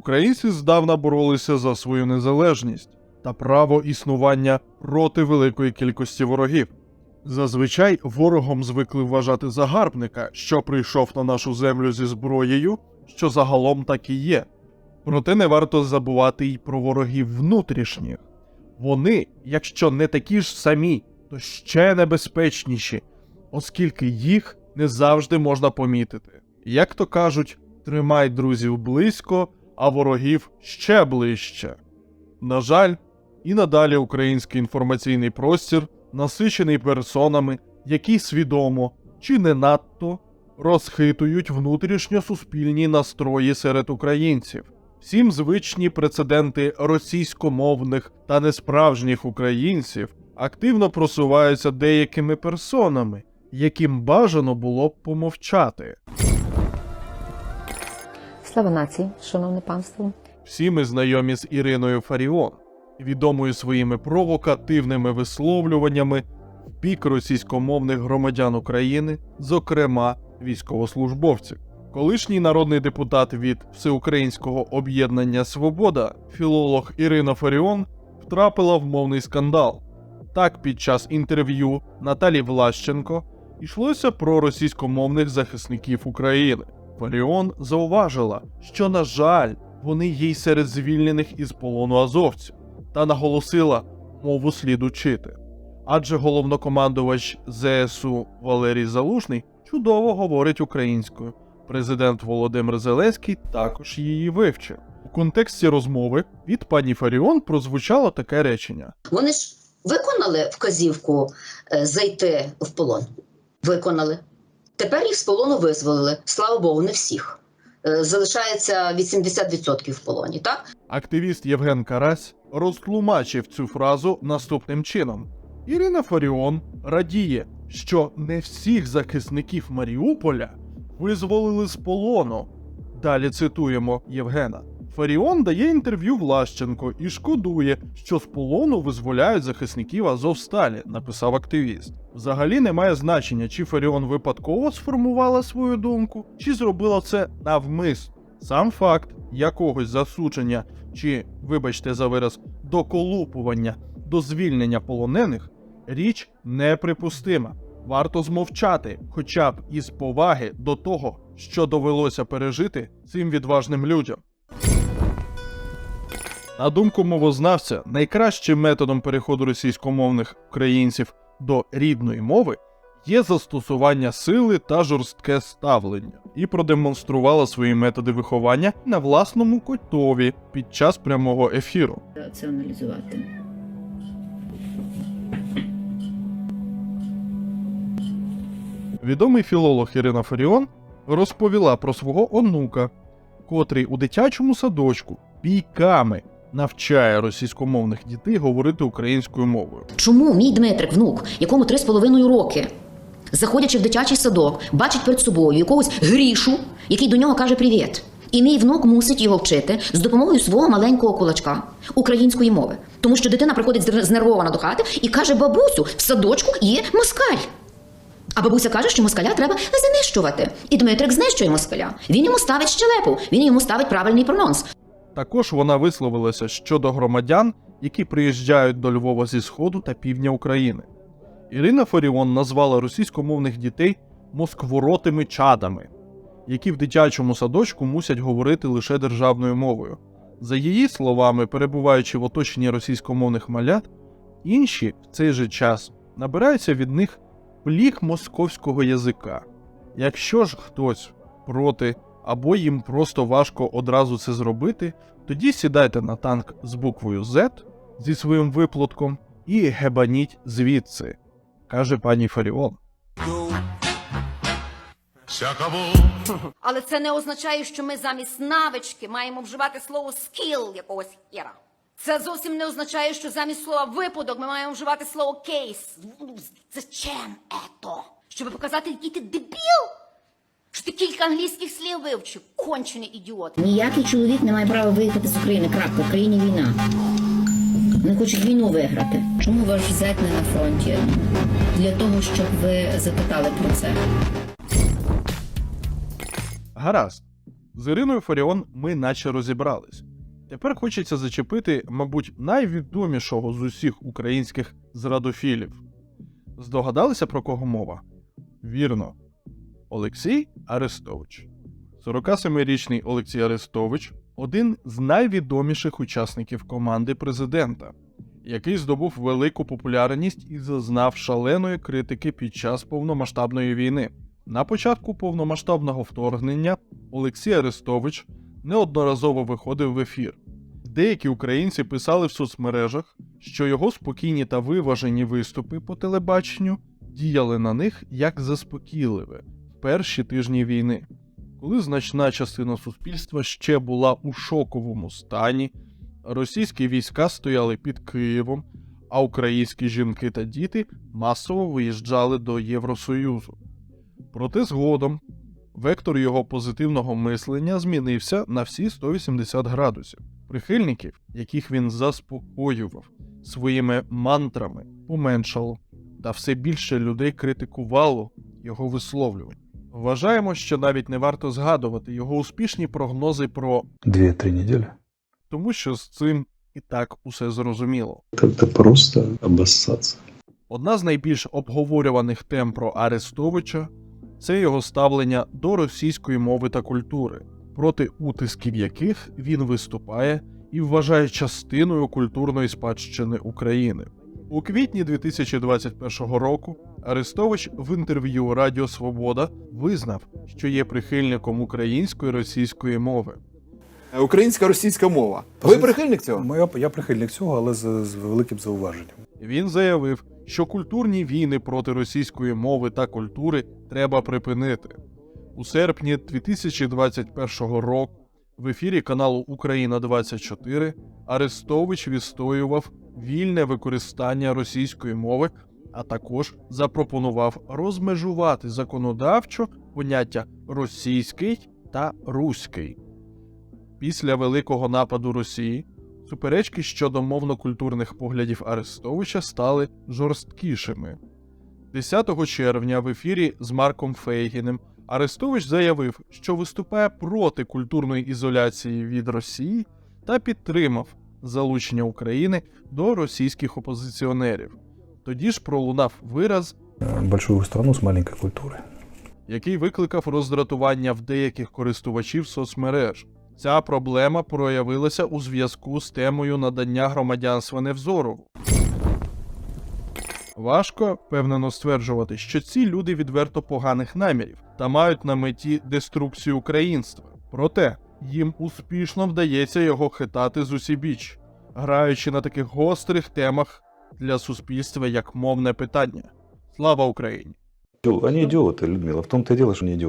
Українці здавна боролися за свою незалежність та право існування проти великої кількості ворогів. Зазвичай ворогом звикли вважати загарбника, що прийшов на нашу землю зі зброєю, що загалом так і є. Проте не варто забувати й про ворогів внутрішніх. Вони, якщо не такі ж самі, то ще небезпечніші, оскільки їх не завжди можна помітити. Як то кажуть, тримай друзів близько, а ворогів ще ближче. На жаль, і надалі український інформаційний простір насичений персонами, які свідомо чи не надто розхитують внутрішньосуспільні настрої серед українців. Всім звичні прецеденти російськомовних та несправжніх українців активно просуваються деякими персонами, яким бажано було б помовчати. Слава нації, шановне панство. Всі ми знайомі з Іриною Фаріон, відомою своїми провокативними висловлюваннями в бік російськомовних громадян України, зокрема військовослужбовців. Колишній народний депутат від Всеукраїнського об'єднання Свобода, філолог Ірина Фаріон, втрапила в мовний скандал. Так, під час інтерв'ю Наталі Влащенко йшлося про російськомовних захисників України. Фаріон зауважила, що, на жаль, вони є й серед звільнених із полону азовців, та наголосила, мову слід учити. Адже головнокомандувач ЗСУ Валерій Залужний чудово говорить українською. Президент Володимир Зеленський також її вивчив. У контексті розмови від пані Фаріон прозвучало таке речення: Вони ж виконали вказівку е, зайти в полон. Виконали. Тепер їх з полону визволили. Слава Богу, не всіх. Е, Залишається 80% в полоні, так? Активіст Євген Карась розтлумачив цю фразу наступним чином: Ірина Фаріон радіє, що не всіх захисників Маріуполя визволили з полону. Далі цитуємо Євгена. Фаріон дає інтерв'ю Влащенко і шкодує, що з полону визволяють захисників Азовсталі, написав активіст. Взагалі немає значення, чи Фаріон випадково сформувала свою думку, чи зробила це навмисно. Сам факт якогось засудження чи, вибачте за вираз, доколупування до звільнення полонених річ неприпустима. Варто змовчати, хоча б із поваги до того, що довелося пережити цим відважним людям. На думку мовознавця, найкращим методом переходу російськомовних українців до рідної мови є застосування сили та жорстке ставлення, і продемонструвала свої методи виховання на власному котові під час прямого ефіру. це аналізувати. Відомий філолог Ірина Фаріон розповіла про свого онука, котрий у дитячому садочку бійками навчає російськомовних дітей говорити українською мовою. Чому мій Дмитрик, внук, якому три з половиною роки, заходячи в дитячий садок, бачить перед собою якогось грішу, який до нього каже привіт. І мій внук мусить його вчити з допомогою свого маленького кулачка української мови. Тому що дитина приходить знервована до хати і каже: бабусю, в садочку є москаль. А бабуся каже, що москаля треба знищувати. І Дмитрик знищує москаля. Він йому ставить щелепу, він йому ставить правильний прононс. Також вона висловилася щодо громадян, які приїжджають до Львова зі сходу та півдня України. Ірина Фаріон назвала російськомовних дітей москворотими чадами, які в дитячому садочку мусять говорити лише державною мовою. За її словами, перебуваючи в оточенні російськомовних малят, інші в цей же час набираються від них пліх московського язика. Якщо ж хтось проти або їм просто важко одразу це зробити, тоді сідайте на танк з буквою Z зі своїм виплотком і гебаніть звідси, каже пані Фаріон. Але це не означає, що ми замість навички маємо вживати слово скіл якогось хіра. Це зовсім не означає, що замість слова випадок ми маємо вживати слово кейс. Зачем ето? Щоб показати, який ти дебіл? Що ти кілька англійських слів вивчив, кончений ідіот. Ніякий чоловік не має права виїхати з України. Крапка. В країні війна. Вони хочуть війну виграти. Чому ваш зять не на фронті? Для того, щоб ви запитали про це. Гаразд. З Іриною Фаріон ми наче розібрались. Тепер хочеться зачепити, мабуть, найвідомішого з усіх українських зрадофілів. Здогадалися про кого мова? Вірно. Олексій Арестович. 47-річний Олексій Арестович один з найвідоміших учасників команди президента, який здобув велику популярність і зазнав шаленої критики під час повномасштабної війни. На початку повномасштабного вторгнення Олексій Арестович неодноразово виходив в ефір. Деякі українці писали в соцмережах, що його спокійні та виважені виступи по телебаченню діяли на них як заспокійливе перші тижні війни, коли значна частина суспільства ще була у шоковому стані, російські війська стояли під Києвом, а українські жінки та діти масово виїжджали до Євросоюзу. Проте згодом вектор його позитивного мислення змінився на всі 180 градусів. Прихильників, яких він заспокоював своїми мантрами, поменшало, та все більше людей критикувало його висловлювання. Вважаємо, що навіть не варто згадувати його успішні прогнози про Две-три недели. тому, що з цим і так усе зрозуміло. Это просто обоссаться. Одна з найбільш обговорюваних тем про Арестовича це його ставлення до російської мови та культури, проти утисків яких він виступає і вважає частиною культурної спадщини України. У квітні 2021 року Арестович в інтерв'ю Радіо Свобода визнав, що є прихильником української російської мови. Українська російська мова. Ви прихильник цього? Моя, я прихильник цього, але з, з великим зауваженням. Він заявив, що культурні війни проти російської мови та культури треба припинити. У серпні 2021 року в ефірі каналу Україна 24 Арестович відстоював вільне використання російської мови, а також запропонував розмежувати законодавчо поняття російський та руський. Після великого нападу Росії суперечки щодо мовно-культурних поглядів Арестовича стали жорсткішими. 10 червня в ефірі з Марком Фейгіним Арестович заявив, що виступає проти культурної ізоляції від Росії та підтримав залучення України до російських опозиціонерів. Тоді ж пролунав вираз, Большую страну с маленькой культурой. який викликав роздратування в деяких користувачів соцмереж. Ця проблема проявилася у зв'язку з темою надання громадянства Невзорову. Важко впевнено стверджувати, що ці люди відверто поганих намірів та мають на меті деструкцію українства. Проте їм успішно вдається його хитати з усібіч, граючи на таких гострих темах для суспільства як мовне питання. Слава Україні! Они идиоты, Людмила. В том-то дело, что они идиоты.